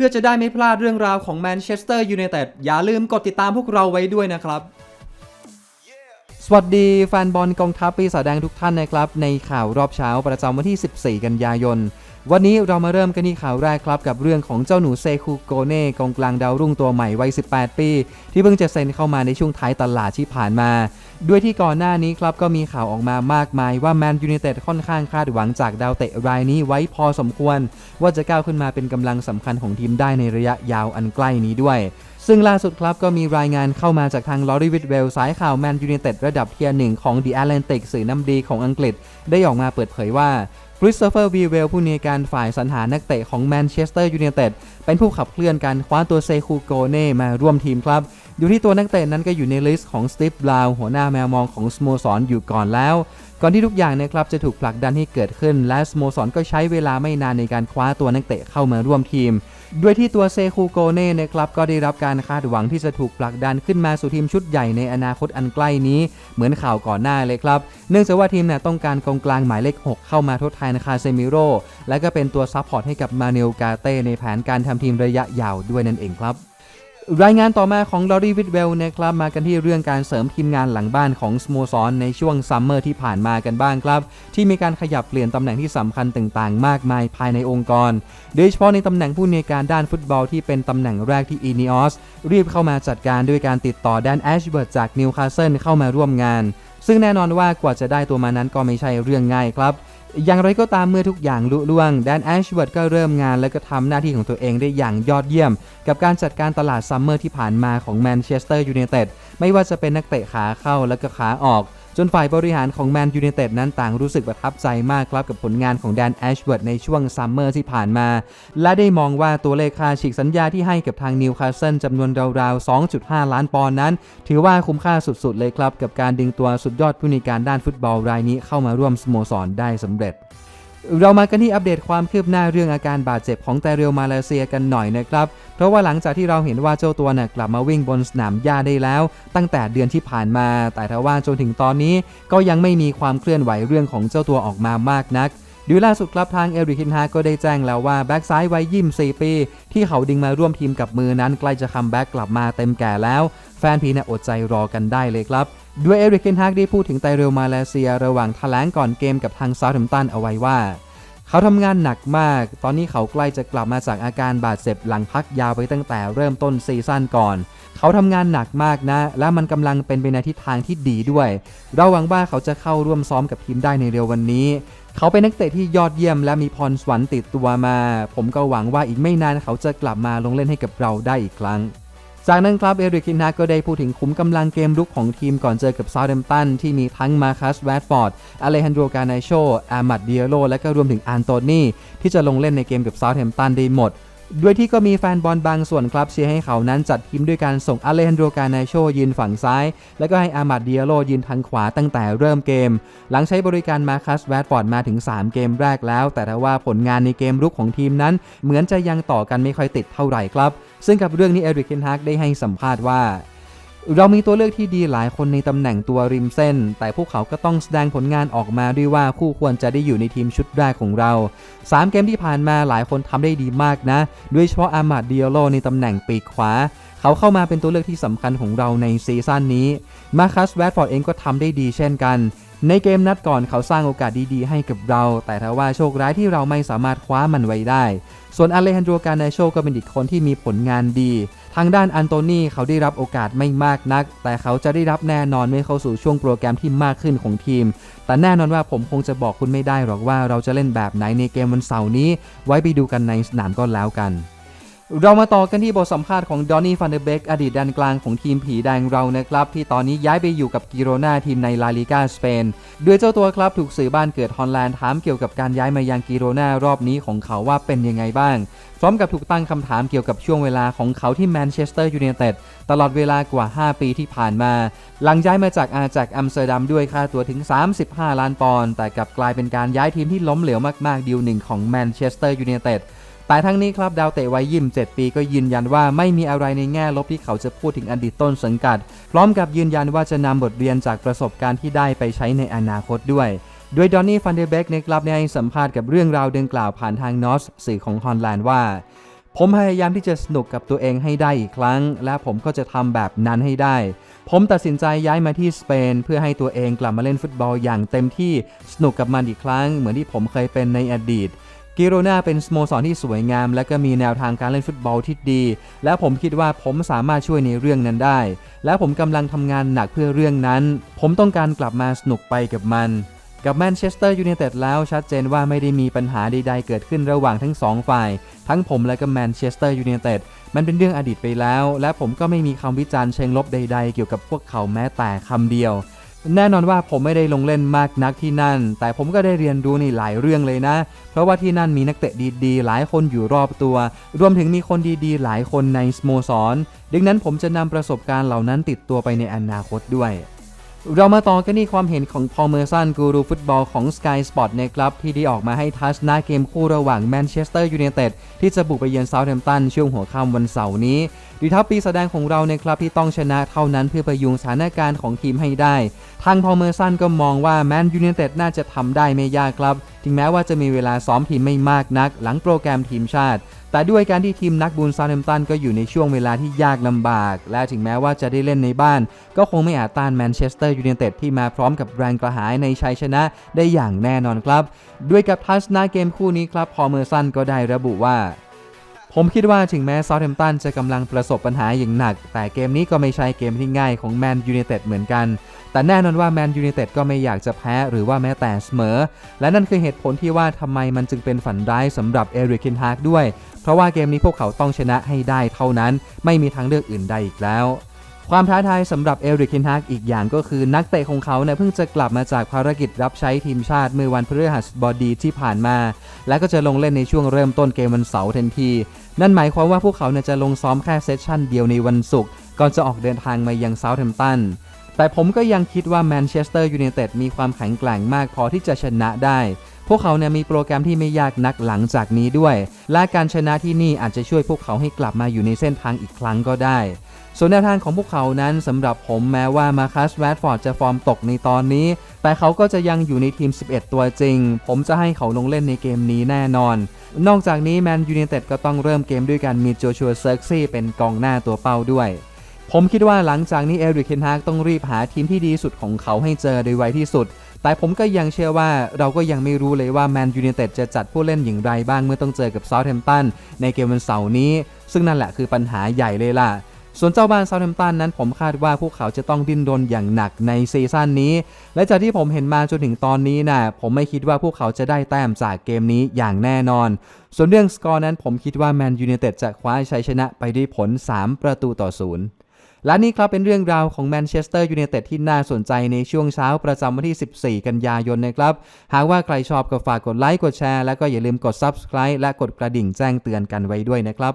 พื่อจะได้ไม่พลาดเรื่องราวของแมนเชสเตอร์ยูไนเต็ดอย่าลืมกดติดตามพวกเราไว้ด้วยนะครับ สวัสดีแฟนบอลกองทัพปีศาจแดงทุกท่านนะครับ ในข่าวรอบเช้าประจำวันที่ 14 กันยายน วันนี้เรามาเริ่มกันที่ข่าวแรกครับ กับเรื่องของเจ้าหนูเซคูโกเน่กองกลางดาวรุ่งตัวใหม่วัย 18 ปี ที่เพิ่งจะเซ็นเข้ามาในช่วงท้ายตลาดที่ผ่านมา ด้วยที่ก่อนหน้านี้ครับก็มีข่าวออกมามากมายว่าแมนยูไนเต็ดค่อนข้างคาดหวังจากดาวเตะรายนี้ไว้พอสมควร ว่าจะก้าวขึ้นมาเป็นกำลังสำคัญของทีมได้ในระยะยาวอันใกล้นี้ด้วย ซึ่งล่าสุดครับก็มีรายงานเข้ามาจากทางลอรีวิดเวลสายข่าวแมนยูไนเต็ดระดับเทียร์หนึ่งของ The Atlantic สื่อน้ำดีของอังกฤษ ได้ออกมาเปิดเผยว่าคริสโตเฟอร์วีเวลผู้ในการฝ่ายสรรหานักเตะของแมนเชสเตอร์ยูไนเต็ดเป็นผู้ขับเคลื่อนการคว้าตัวเซคูโกเน่มาร่วมทีมครับ อยู่ที่ตัวนักเตะนั้นก็อยู่ในลิสต์ของสตีฟบราวหัวหน้าแมวมองของสโมสรอยู่ก่อนแล้ว ก่อนที่ทุกอย่างนะครับจะถูกผลักดันให้เกิดขึ้น และสโมสรก็ใช้เวลาไม่นานในการคว้าตัวนักเตะเข้ามาร่วมทีมด้วยที่ตัวเซคูโกเน่นะครับก็ได้รับการคาดหวังที่จะถูกผลักดันขึ้นมาสู่ทีมชุดใหญ่ในอนาคตอันใกล้นี้ เหมือนข่าวก่อนหน้าเลยครับ เนื่องจากว่าทีมเนี่ยต้องการกองกลางหมายเลข 6 เข้ามาทดแทนคาเซมิโร่และก็เป็นตัวซัพพอร์ตให้กับมาเนลกาเต้ในแผนการทำทีมระยะยาวด้วยนั่นเองครับ รายงานต่อมาของลอรีวิดเวลนะครับมากันที่เรื่องการเสริมทีมงานหลังบ้านของสโมสรในช่วงซัมเมอร์ที่ผ่านมากันบ้างครับ ที่มีการขยับเปลี่ยนตำแหน่งที่สำคัญต่างๆ มากมายภายในองค์กร โดยเฉพาะในตำแหน่งผู้ในการด้านฟุตบอลที่เป็นตำแหน่งแรกที่อีนิออสรีบเข้ามาจัดการด้วยการติดต่อแดนแอชเบิร์ตจากนิวคาสเซิลเข้ามาร่วมงาน ซึ่งแน่นอนว่ากว่าจะได้ตัวมานั้นก็ไม่ใช่เรื่องง่ายครับ อย่างไรก็ตามเมื่อทุกอย่างลุล่วงแดนแอชเวิร์ดก็เริ่มงานและก็ทำหน้าที่ของตัวเองได้อย่างยอดเยี่ยม กับการจัดการตลาดซัมเมอร์ที่ผ่านมาของแมนเชสเตอร์ยูไนเต็ดไม่ว่าจะเป็นนักเตะขาเข้าและก็ขาออก จนฝ่ายบริหารของแมนยูไนเต็ดนั้นต่างรู้สึกประทับใจมากครับกับผลงานของแดนแอชเวิร์ดในช่วงซัมเมอร์ที่ผ่านมา และได้มองว่าตัวเลขค่าฉีกสัญญาที่ให้กับทางนิวคาสเซิลจำนวนราวๆ 2.5 ล้านปอนด์นั้น ถือว่าคุ้มค่าสุดๆเลยครับ กับการดึงตัวสุดยอดผู้ในการด้านฟุตบอลรายนี้เข้ามาร่วมสโมสรได้สำเร็จ เรามากันที่อัปเดตความคืบหน้าเรื่องอาการบาดเจ็บของไตเรลมาเลเซียกันหน่อยนะครับ เพราะว่าหลังจากที่เราเห็นว่าเจ้าตัวน่ะกลับมาวิ่งบนสนามหญ้าได้แล้ว ตั้งแต่เดือนที่ผ่านมา แต่ทว่าจนถึงตอนนี้ก็ยังไม่มีความเคลื่อนไหวเรื่องของเจ้าตัวออกมามากนักดูล่าสุดครับทางเอริคินฮาก็ได้แจ้งแล้วว่าแบ็กซ้ายวัยยิม4ปี ที่เขาดึงมาร่วมทีมกับมือนั้นใกล้จะคัมแบ็กกลับมาเต็มแก่แล้ว แฟนพีเนี่ยอดใจรอกันได้เลยครับ ด้วยเอริกเคนฮากได้พูดถึงไตเรลมาเลเซีย ระหว่างแถลงก่อนเกมกับทางซาท์แฮมตันเอาไว้ว่า เขาทำงานหนักมาก ตอนนี้เขาใกล้จะกลับมาจากอาการบาดเจ็บหลังพักยาวไปตั้งแต่เริ่มต้นซีซั่นก่อน เขาทำงานหนักมากนะ และมันกำลังเป็นไปในทิศทางที่ดีด้วย เราหวังว่าเขาจะเข้าร่วมซ้อมกับทีมได้ในเร็ววันนี้ เขาเป็นนักเตะที่ยอดเยี่ยม และมีพรสวรรค์ติดตัวมา ผมก็หวังว่าอีกไม่นานเขาจะกลับมาลงเล่นให้กับเราได้อีกครั้ง จากนั้นครับเอริกินนาก็ได้พูดถึงขุมกำลังเกมรุกของทีมก่อนเจอกับซา u ์ h ดมตันที่มีทั้งมาคัสแวดฟอร์ดอเลฮันโดกาไนโชอามัดเดียโลและก็รวมถึงอันโตนีที่จะลงเล่นในเกมกับซา u ์ h ดมตันได้หมด ด้วยที่ก็มีแฟนบอลบางส่วนครับเชียร์ให้เขานั้นจัดทีมด้วยการส่งอเลฮันโดกา n นโชยืนฝั่งซ้าย แล้วก็ให้อามัดเดียโลยืนทางขวาตั้งแต่เริ่มเกม หลังใช้บริการมาคัสแวดฟอร์ดมาถึง 3 เกมแรกแล้ว แต่ถ้าว่าผลงานในเกมรุกของทีมนั้น เหมือนจะยังต่อกันไม่ค่อยติดเท่าไหร่ครับ ซึ่งกับเรื่องนี้เอริกเคนฮากได้ให้สัมภาษณ์ว่า เรามีตัวเลือกที่ดีหลายคนในตำแหน่งตัวริมเส้น แต่พวกเขาก็ต้องแสดงผลงานออกมาด้วยว่าคู่ควรจะได้อยู่ในทีมชุดแรกของเรา 3 เกมที่ผ่านมาหลายคนทำได้ดีมากนะโดยเฉพาะอามาดเดียโลในตำแหน่งปีกขวา เขาเข้ามาเป็นตัวเลือกที่สำคัญของเราในซีซั่นนี้มาคัสแวดฟอร์ดเองก็ทำได้ดีเช่นกันในเกมนัดก่อนเขาสร้างโอกาสดีๆให้กับเรา แต่ถ้าว่าโชคร้ายที่เราไม่สามารถคว้ามันไว้ได้ ส่วนอเลฮันโดกา n นโชก็เป็นอีกคนที่มีผลงานดี ทางด้านอันโตนีเขาได้รับโอกาสไม่มากนัก แต่เขาจะได้รับแน่นอนเมื่อเข้าสู่ช่วงโปรแกรมที่มากขึ้นของทีม แต่แน่นอนว่าผมคงจะบอกคุณไม่ได้หรอกว่าเราจะเล่นแบบไหนในเกมวันเสาร์นี้ ไว้ไปดูกันในสนามก็แล้วกัน เรามาต่อกันที่บทสัมภาษณ์ของดอนนี่ฟันเดเบกอดีตแดนกลางของทีมผีแดงเรานะครับ ที่ตอนนี้ย้ายไปอยู่กับกิโรนาทีมในลาลิกาสเปนด้วยเจ้าตัวครับถูกสื่อบ้านเกิดฮอลแลนด์ถามเกี่ยวกับการย้ายมายังกิโรนารอบนี้ของเขาว่าเป็นยังไงบ้าง พร้อมกับถูกตั้งคำถามเกี่ยวกับช่วงเวลาของเขาที่แมนเชสเตอร์ยูไนเต็ดตลอดเวลากว่า 5 ปีที่ผ่านมา หลังย้ายมาจากอาจากอัมสเตอร์ดัมด้วยค่าตัวถึง 35 ล้านปอนด์แต่กลับกลายเป็นการย้ายทีมที่ล้มเหลวมากๆดีลหนึ่งของแมนเชสเตอร์ยูไนเต็ด แต่ทั้งนี้ครับดาวเตะวัยยิม7ปีก็ยืนยันว่าไม่มีอะไรในแง่ลบที่เขาจะพูดถึงอดีตต้นสังกัด พร้อมกับยืนยันว่าจะนำบทเรียนจากประสบการณ์ที่ได้ไปใช้ในอนาคตด้วยโดยดอนนี่ฟันเดเบกในกลับได้ให้สัมภาษณ์กับเรื่องราวดังกล่าวผ่านทางนอสสื่อของฮอลแลนด์ว่าผผมพยายามที่จะสนุกกับตัวเองให้ได้อีกครั้ง และผมก็จะทำแบบนั้นให้ได้ ผมตัดสินใจย้ายมาที่สเปน เพื่อให้ตัวเองกลับมาเล่นฟุตบอลอย่างเต็มที่สนุกกับมันอีกครั้ง เหมือนที่ผมเคยเป็นในอดีต กิโรนาเป็นสโมสรที่สวยงาม และก็มีแนวทางการเล่นฟุตบอลที่ดี และผมคิดว่าผมสามารถช่วยในเรื่องนั้นได้ และผมกำลังทำงานหนักเพื่อเรื่องนั้น ผมต้องการกลับมาสนุกไปกับมันกับแมนเชสเตอร์ยูไนเต็ดแล้วชัดเจนว่าไม่ได้มีปัญหาใดๆเกิดขึ้นระหว่างทั้งสองฝ่าย ทั้งผมและก็แมนเชสเตอร์ยูไนเต็ดมันเป็นเรื่องอดีตไปแล้ว และผมก็ไม่มีคำวิจารณ์เชิงลบใด ๆ เกี่ยวกับพวกเขาแม้แต่คำเดียว แน่นอนว่าผมไม่ได้ลงเล่นมากนักที่นั่น แต่ผมก็ได้เรียนรู้ในหลายเรื่องเลยนะ เพราะว่าที่นั่นมีนักเตะดีๆ หลายคนอยู่รอบตัว รวมถึงมีคนดีๆ หลายคนในสโมสร ดังนั้นผมจะนำประสบการณ์เหล่านั้นติดตัวไปในอนาคตด้วย เรามาต่อกันที่ความเห็นของพอลเมอร์สันกูรูฟุตบอลของ Sky Sport นะครับที่ได้ออกมาให้ทัชหน้าเกมคู่ระหว่างแมนเชสเตอร์ยูไนเต็ดที่จะบุกไปเยือนเซาท์แฮมป์ตันช่วงหัวค่ำวันเสาร์นี้ดีทัพปีแสดงของเราในครับที่ต้องชนะเท่านั้นเพื่อประยุงสถานการณ์ของทีมให้ได้ ทางพอลเมอร์สันก็มองว่าแมนยูไนเต็ดน่าจะทำได้ไม่ยากครับถึงแม้ว่าจะมีเวลาซ้อมทีมไม่มากนัก หลังโปรแกรมทีมชาติ แต่ด้วยการที่ทีมนักบุญซาร์แฮมตันก็อยู่ในช่วงเวลาที่ยากลำบาก และถึงแม้ว่าจะได้เล่นในบ้าน ก็คงไม่อาจต้านแมนเชสเตอร์ยูไนเต็ดที่มาพร้อมกับแรงกระหายในชัยชนะได้อย่างแน่นอนครับ ด้วยกับทัศนาเกมคู่นี้ครับพอเมอร์สันก็ได้ระบุว่า ผมคิดว่าถึงแม้ซา u ์แ m มตันจะกำลังประสบปัญหาอย่างหนัก แต่เกมนี้ก็ไม่ใช่เกมที่ง่ายของแมนยูเนเต็ดเหมือนกัน แต่แน่นอนว่าแมนยูเนเต็ดก็ไม่อยากจะแพ้หรือว่าแม้แต่เสมอ และนั่นคือเหตุผลที่ว่าทำไมมันจึงเป็นฝันร้ายสำหรับเอริกคินฮากด้วย เพราะว่าเกมนี้พวกเขาต้องชนะให้ได้เท่านั้น ไม่มีทางเลือกอื่นใดอีกแล้ว ความท้าทายสำหรับเอริกคินฮากอีกอย่างก็คือนักเตะของเขาเนี่ยเพิ่งจะกลับมาจากภารกิจรับใช้ทีมชาติเมื่อวันพฤหัสบดีที่ผ่านมา และก็จะลงเล่นในช่วงเริ่มต้นเกมวันเสาร์ทันที นั่นหมายความว่าพวกเขาเนี่ยจะลงซ้อมแค่เซสชั่นเดียวในวันศุกร์ก่อนจะออกเดินทางมายังเซาท์แฮมป์ตันแต่ผมก็ยังคิดว่าแมนเชสเตอร์ยูไนเต็ดมีความแข็งแกร่งมากพอที่จะชนะได้ พวกเขาเนี่ยมีโปรแกรมที่ไม่ยากนักหลังจากนี้ด้วย และการชนะที่นี่อาจจะช่วยพวกเขาให้กลับมาอยู่ในเส้นทางอีกครั้งก็ได้ ส่วนแนวทางของพวกเขานั้นสำหรับผมแม้ว่ามาคัสแรดฟอร์ดจะฟอร์มตกในตอนนี้ แต่เขาก็จะยังอยู่ในทีม 11 ตัวจริง ผมจะให้เขาลงเล่นในเกมนี้แน่นอน นอกจากนี้แมนยู i นเต็ดก็ต้องเริ่มเกมด้วยการมีโจชัวเซิร์กซี่เป็นกองหน้าตัวเป้าด้วย ผมคิดว่าหลังจากนี้เอริกเคนฮากต้องรีบหาทีมที่ดีสุดของเขาให้เจอโดยไวที่สุด แต่ผมก็ยังเชื่อว่าเราก็ยังไม่รู้เลยว่าแมนยู i นเต็ดจะจัดผู้เล่นอย่างไรบ้างเมื่อต้องเจอกับเซาท์แฮมป์ตันในเกมวันเสาร์นี้ ซึ่งนั่นแหละคือปัญหาใหญ่เลยล่ะ ส่วนเจ้าบ้านเซาท์แฮมป์ตันนั้นผมคาดว่าพวกเขาจะต้องดิ้นรนอย่างหนักในซีซั่นนี้ และจากที่ผมเห็นมาจนถึงตอนนี้นะผมไม่คิดว่าพวกเขาจะได้แต้มจากเกมนี้อย่างแน่นอน ส่วนเรื่องสกอร์นั้นผมคิดว่าแมนยู i นเต็ดจะคว้าชัยชนะไปด้วยผล 3 ประตูต่อศูนย์และนี่ครับเป็นเรื่องราวของแมนเชสเตอร์ยูไนเต็ดที่น่าสนใจในช่วงเช้าประจำวันที่ 14 กันยายนนะครับ หากว่าใครชอบก็ฝากกดไลค์กดแชร์ แล้วก็อย่าลืมกด Subscribe และกดกระดิ่งแจ้งเตือนกันไว้ด้วยนะครับ